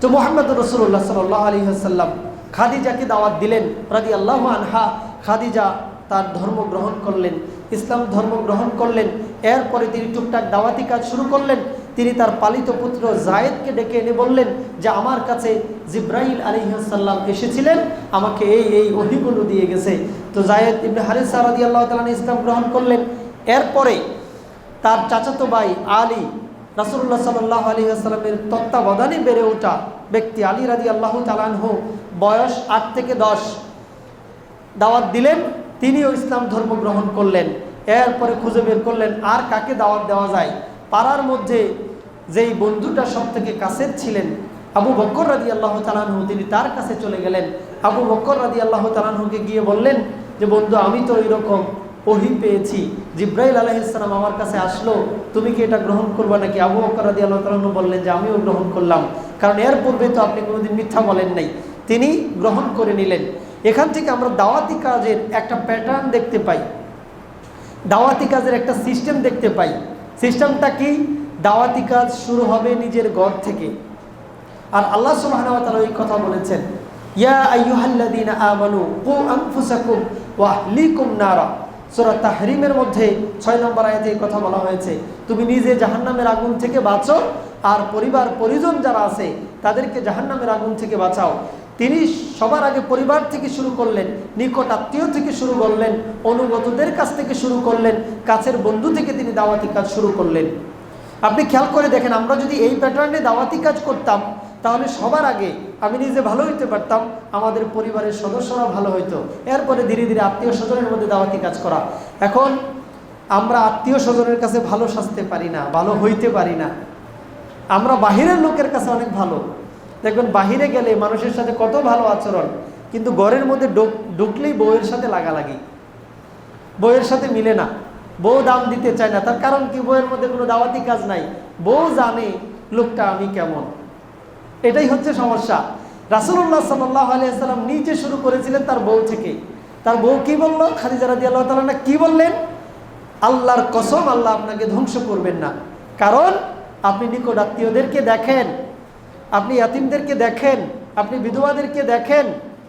তো মোহাম্মদ রসুল্লাহ সাল্লাহ আলী আসাল্লাম খাদিজাকে দাওয়াত দিলেন রাজি আল্লাহ আনহা। খাদিজা তার ধর্ম গ্রহণ করলেন, ইসলাম ধর্ম গ্রহণ করলেন, এরপরে তিনি টুকটাক দাওয়াতি কাজ শুরু করলেন। তিনি তার পালিত পুত্র জায়েদকে ডেকে এনে বললেন যে, আমার কাছে জিব্রাইল আলিহাসাল্লাম এসেছিলেন, আমাকে এই এই অহিগুলো দিয়ে গেছে। তো জায়েদ ইবনে হারিসা রাদি আল্লাহ তালান ইসলাম গ্রহণ করলেন। এরপরে তার চাচাতো ভাই আলী রাসুল্লাহ সাল্লাহ আলী আসসালামের তত্ত্বাবধানে বেড়ে ওঠা ব্যক্তি আলী রাজি আল্লাহ তালানহ বয়স আট থেকে দশ দাওয়াত দিলেন, তিনিও ইসলাম ধর্ম গ্রহণ করলেন। এরপরে খুঁজে বের করলেন, আর কাকে দাওয়াত দেওয়া যায়? পাড়ার মধ্যে যেই বন্ধুটা সব থেকে কাছের ছিলেন, আবু বক্কর রাজি আল্লাহ তালানহু তিনি তার কাছে চলে গেলেন। আবু বক্কর রাজি আল্লাহ তালানহুকে গিয়ে বললেন যে, বন্ধু, আমি তো এরকম ওহি পেয়েছি। জিব্রাইল আলহিসাম আমার কাছে আসলো, তুমি কি এটা গ্রহণ করবে নাকি? আবু বকর রাদি আল্লাহ তালু বললেন যে, আমিও গ্রহণ করলাম। কারণ এর পূর্বে তো আপনি কোনোদিন মিথ্যা বলেন নাই। তিনি গ্রহণ করে নিলেন। এখান থেকে আমরা দাওয়াতি কাজের একটা প্যাটার্ন দেখতে পাই। দাওয়াতি কাজের একটা সিস্টেম দেখতে পাই। সিস্টেমটা কি? দাওয়াতি কাজ শুরু হবে নিজের ঘর থেকে। আর আল্লাহ সুবাহ ওই কথা বলেছেন, ইয়া আইয়ুহাল্লাযীনা আমানু কু আনফুসাকুম ওয়া আহলিকুম নারা। সূরা তাহরিমের মধ্যে ছয় নম্বর আয়াতে এই কথা বলা হয়েছে, তুমি নিজে জাহান্নামের আগুন থেকে বাঁচো, আর পরিবার, পরিজন যারা আছে, তাদেরকে জাহান্নামের আগুন থেকে বাঁচাও। তিনি সবার আগে পরিবার থেকে শুরু করলেন, নিকট আত্মীয় থেকে শুরু করলেন, অনুগতদের কাছ থেকে শুরু করলেন, কাছের বন্ধু থেকে তিনি দাওয়াতি কাজ শুরু করলেন। আপনি খেয়াল করে দেখেন, আমরা যদি এই প্যাটার্নে দাওয়াতি কাজ করতাম তাহলে সবার আগে আমি নিজে ভালো হইতে পারতাম, আমাদের পরিবারের সদস্যরা ভালো হইতো। এরপরে ধীরে ধীরে আত্মীয় স্বজনের মধ্যে দাওয়াতি কাজ করা। এখন আমরা আত্মীয় স্বজনের কাছে ভালো সাজতে পারি না, ভালো হইতে পারি না। আমরা বাহিরের লোকের কাছে অনেক ভালো। দেখবেন বাহিরে গেলে মানুষের সাথে কত ভালো আচরণ, কিন্তু ঘরের মধ্যে ঢুকলেই বউয়ের সাথে লাগালাগি। বউয়ের সাথে মিলে না। বউ দাম দিতে চায় না, তার কারণ কি? বউয়ের মধ্যে কোনো দাওয়াতি কাজ নাই। বউ জানে লোকটা আমি কেমন। এটাই হচ্ছে সমস্যা। রাসুল্লাহ সাল্লাহ আলিয়াল্লাম নিজে শুরু করেছিলেন তার বউ থেকে। তার বউ কি বলল? খাদিজা রাদি আল্লাহ তালা কি বললেন? আল্লাহর কসম, আল্লাহ আপনাকে ধ্বংস করবেন না। কারণ আপনি নিকট আত্মীয়দেরকে দেখেন, আপনি ইয়াতিমদেরকে দেখেন, আপনি বিধবাদেরকে দেখেন,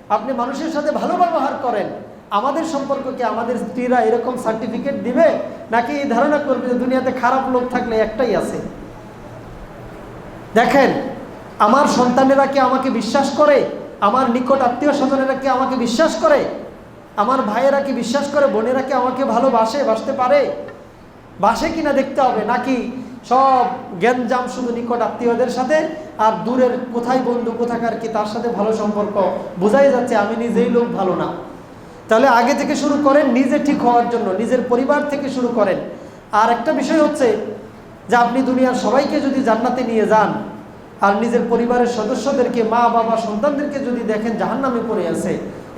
আপনি মানুষের সাথে ভালো ব্যবহার করেন। আমাদের সম্পর্ককে আমাদের স্ত্রীরা এরকম সার্টিফিকেট দিবে? নাকি এই ধারণা করবে যে দুনিয়াতে খারাপ লোক থাকলে একটাই আছে? দেখেন আমার সন্তানেরা কি আমাকে বিশ্বাস করে? আমার নিকট আত্মীয় স্বজনেরা কি আমাকে বিশ্বাস করে? আমার ভাইয়েরা কি বিশ্বাস করে? বোনেরা কি আমাকে ভালোবাসে, বাসতে পারে? বাসে কিনা দেখতে হবে, নাকি সব জ্ঞানজাম শুধু নিকট আত্মীয়দের সাথে? আর দূরের কোথায় বন্ধু, কোথাকার কি তার সাথে ভালো সম্পর্ক? বোঝাই যাচ্ছে আমি নিজেই লোক ভালো না। তাহলে আগে থেকে শুরু করেন নিজে ঠিক হওয়ার জন্য, নিজের পরিবার থেকে শুরু করেন। আর একটা বিষয় হচ্ছে যে আপনি দুনিয়ার সবাইকে যদি জান্নাতে নিয়ে যান আর নিজের পরিবারের সদস্যদেরকে মা, বাবা, সন্তানদেরকে যদি দেখেন জাহান নামে পড়ে আছে,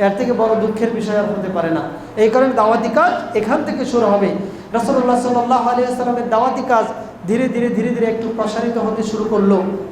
এর থেকে বড় দুঃখের বিষয় আর হতে পারে না। এই কারণে দাওয়াতি কাজ এখান থেকে শুরু হবে। রসল্লাহ সাল্লাহ আলিয়া সাল্লামের দাওয়াতি কাজ ধীরে ধীরে ধীরে ধীরে একটু প্রসারিত হতে শুরু করল।